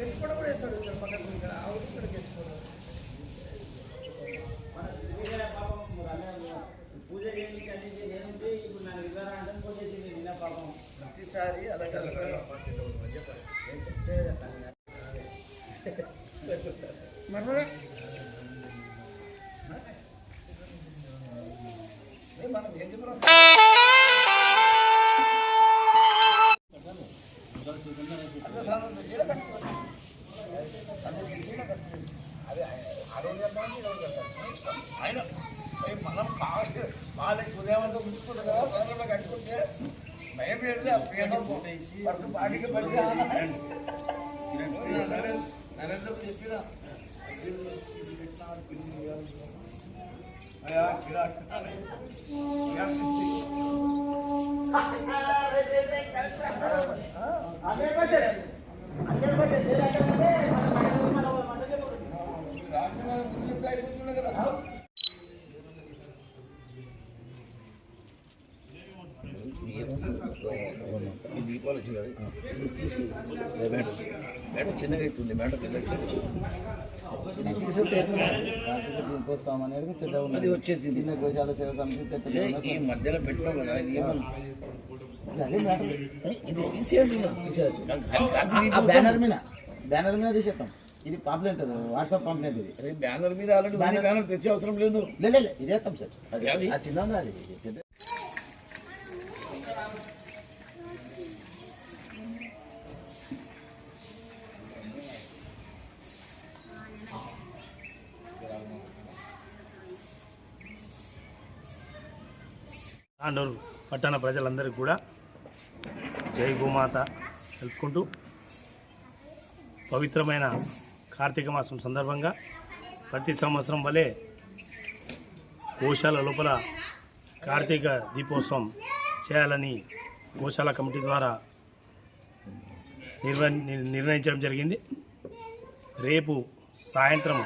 వేసుకోవడం కూడా వేస్తాడు ఇక్కడ పక్కన ఇక్కడ ఆ ఊరు ఇక్కడ రమ్య పూజ చేయడానికి అన్ని ఏముంది ఇప్పుడు నాకు ఇవ్వరా అంటే పూజ చేసింది నిన్న పాపం. ప్రతిసారి అలాగే మరి భయం పెడితే ఆ పేరు పడుతు బాడీకి పడితే నరేంద్ర చెప్పిన అయ్యా గిరాక్ కదా ఈ దీపాలు వచ్చింది కదా ఇది తీసి మేడం మేడం చిన్నగా అవుతుంది మేడం పెద్ద అది ఉన్నది వచ్చేసింది దీన్ని గోశాల సేవ సమితి ఈ మధ్యలో పెట్టినాం కదా ఇది ఏమన్నా అదే ఏ, ఇది తీసేయండి తీసేయచ్చు బ్యానర్ మీద బ్యానర్ మీద తీసేస్తాం ఇది పాంప్లెంట్ వాట్సాప్ పాంప్లెంట్ ఇది బ్యానర్ మీద ఆల్రెడీ బ్యానర్ తెచ్చే అవసరం లేదు లే లే, లే, ఇదేస్తాం సార్ అది చిన్న అది తాండూరు పట్టణ ప్రజలందరికీ కూడా జై గోమాత తెలుపుకుంటూ పవిత్రమైన కార్తీక మాసం సందర్భంగా ప్రతి సంవత్సరం వలె కోశాల లోపల కార్తీక దీపోత్సవం చేయాలని గోశాల కమిటీ ద్వారా నిర్వ నిర్ణయించడం జరిగింది. రేపు సాయంత్రం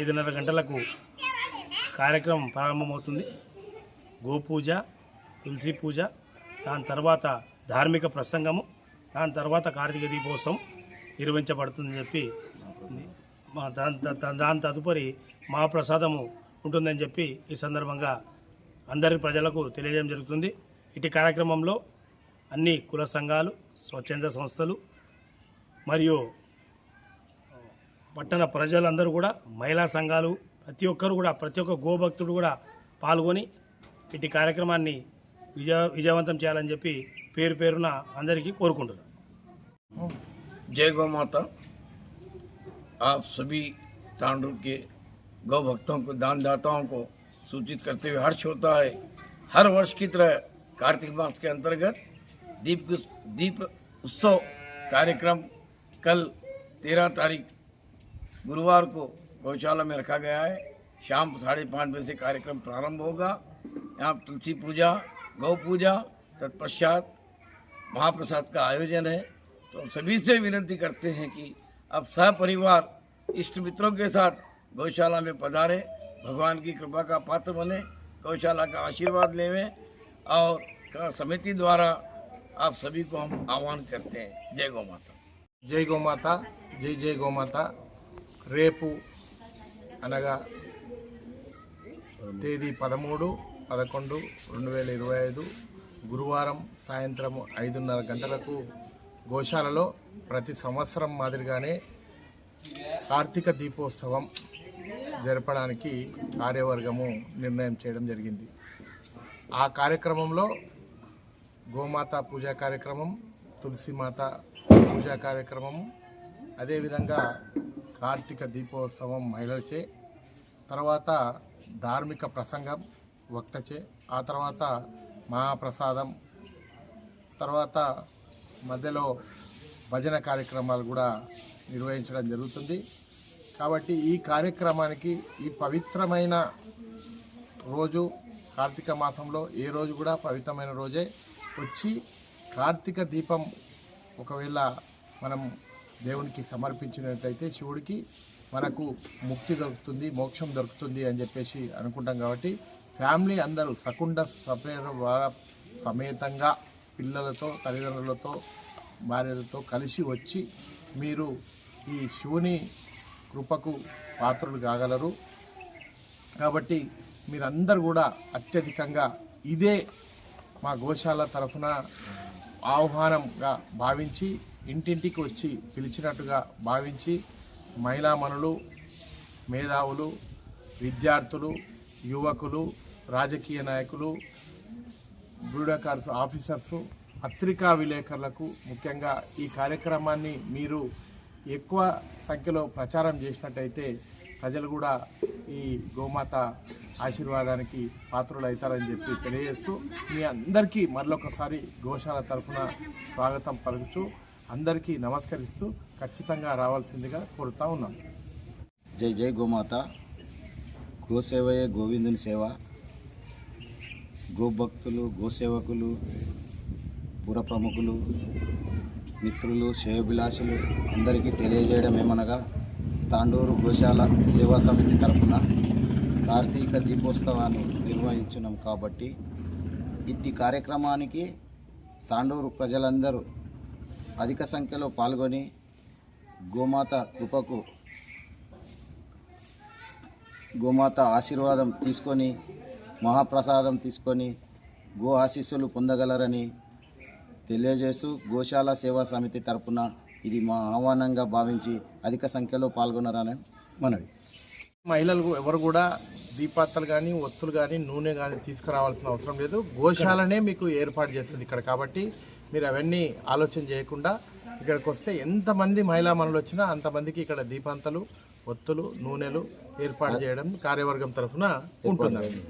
ఐదున్నర గంటలకు కార్యక్రమం ప్రారంభమవుతుంది. గోపూజ తులసి పూజ దాని తర్వాత ధార్మిక ప్రసంగము దాని తర్వాత కార్తీక దీపోత్సవం నిర్వహించబడుతుందని చెప్పి దాని దాని తదుపరి మహాప్రసాదము ఉంటుందని చెప్పి ఈ సందర్భంగా అందరి ప్రజలకు తెలియజేయడం జరుగుతుంది. ఇటు కార్యక్రమంలో అన్ని కుల సంఘాలు స్వచ్ఛంద సంస్థలు మరియు పట్టణ ప్రజలందరూ కూడా మహిళా సంఘాలు ప్రతి ఒక్కరు కూడా ప్రతి ఒక్క గోభక్తుడు కూడా పాల్గొని ఇటు కార్యక్రమాన్ని విజయ విజయవంతం చేయాలని చెప్పి పేరు పేరున అందరికీ కోరుకుంటున్నాను जय गौ माता आप सभी तांडव के गौ भक्तों को दानदाताओं को सूचित करते हुए हर्ष होता है हर वर्ष की तरह कार्तिक मास के अंतर्गत दीप दीप उत्सव कार्यक्रम कल तेरह तारीख गुरुवार को गौशाला में रखा गया है। शाम साढ़े पाँच बजे से कार्यक्रम प्रारंभ होगा। यहाँ तुलसी पूजा, गौ पूजा, तत्पश्चात महाप्रसाद का आयोजन है। तो सभी से विनती करते हैं कि अब सपरिवार इष्ट मित्रों के साथ गौशाला में पधारे। भगवान की कृपा का पात्र बने, गौशाला का आशीर्वाद लेवें। और का- समिति द्वारा आप सभी को हम आह्वान करते हैं जय गौ माता జై గోమాత జై జై గోమాత రేపు అనగా తేదీ పదమూడు పదకొండు రెండు వేల ఇరవై ఐదు గురువారం సాయంత్రం ఐదున్నర గంటలకు గోశాలలో ప్రతి సంవత్సరం మాదిరిగానే కార్తీక దీపోత్సవం జరపడానికి కార్యవర్గము నిర్ణయం చేయడం జరిగింది ఆ కార్యక్రమంలో గోమాత పూజా కార్యక్రమం తులసిమాత పూజా కార్యక్రమం అదేవిధంగా కార్తీక దీపోత్సవం మహిళలచే తర్వాత ధార్మిక ప్రసంగం వక్తచే ఆ తర్వాత మహాప్రసాదం తర్వాత మధ్యలో భజన కార్యక్రమాలు కూడా నిర్వహించడం జరుగుతుంది. కాబట్టి ఈ కార్యక్రమానికి ఈ పవిత్రమైన రోజు కార్తీక మాసంలో ఏ రోజు కూడా పవిత్రమైన రోజే. వచ్చి కార్తీక దీపం ఒకవేళ మనం దేవునికి సమర్పించినట్లయితే శివుడికి మనకు ముక్తి దొరుకుతుంది మోక్షం దొరుకుతుంది అని చెప్పేసి అనుకుంటాం కాబట్టి ఫ్యామిలీ అందరూ సకుండ సపేర సమేతంగా పిల్లలతో తల్లిదండ్రులతో భార్యలతో కలిసి వచ్చి మీరు ఈ శివుని కృపకు పాత్రులు కాగలరు. కాబట్టి మీరందరూ కూడా అత్యధికంగా ఇదే మా గోశాల తరఫున ఆహ్వానంగా భావించి ఇంటింటికి వచ్చి పిలిచినట్టుగా భావించి మహిళామణులు మేధావులు విద్యార్థులు యువకులు రాజకీయ నాయకులు బ్యూరోక్రాట్స్ ఆఫీసర్స్ పత్రికా విలేకరులకు ముఖ్యంగా ఈ కార్యక్రమాన్ని మీరు ఎక్కువ సంఖ్యలో ప్రచారం చేసినట్టయితే ప్రజలు కూడా ఈ గోమాత ఆశీర్వాదానికి పాత్రలు అవుతారని చెప్పి తెలియజేస్తూ మీ అందరికీ మరొకసారి గోశాల తరఫున స్వాగతం పలుకుతూ అందరికీ నమస్కరిస్తూ ఖచ్చితంగా రావాల్సిందిగా కోరుతా ఉన్నాం. జై జై గోమాత. గోసేవయే గోవిందుని సేవ. గోభక్తులు గోసేవకులు పుర ప్రముఖులు మిత్రులు శ్రేయోభిలాషులు అందరికీ తెలియజేయడం ఏమనగా తాండూరు గోశాల సేవా సమితి తరపున కార్తీక దీపోత్సవాన్ని నిర్వహించున్నాం కాబట్టి ఇట్టి కార్యక్రమానికి తాండూరు ప్రజలందరూ అధిక సంఖ్యలో పాల్గొని గోమాత కృపకు గోమాత ఆశీర్వాదం తీసుకొని మహాప్రసాదం తీసుకొని గో ఆశీస్సులు పొందగలరని తెలియజేస్తూ గోశాల సేవా సమితి తరపున ఇది మా ఆహ్వానంగా భావించి అధిక సంఖ్యలో పాల్గొన్నారని మనవి. మహిళలు ఎవరు కూడా దీపాత్తలు కానీ ఒత్తులు కానీ నూనె కానీ తీసుకురావాల్సిన అవసరం లేదు. గోశాలనే మీకు ఏర్పాటు చేస్తుంది ఇక్కడ కాబట్టి మీరు అవన్నీ ఆలోచన చేయకుండా ఇక్కడికి వస్తే ఎంతమంది మహిళా మనులు వచ్చినా అంతమందికి ఇక్కడ దీపాంతలు ఒత్తులు నూనెలు ఏర్పాటు చేయడం కార్యవర్గం తరఫున ఉంటుందండి.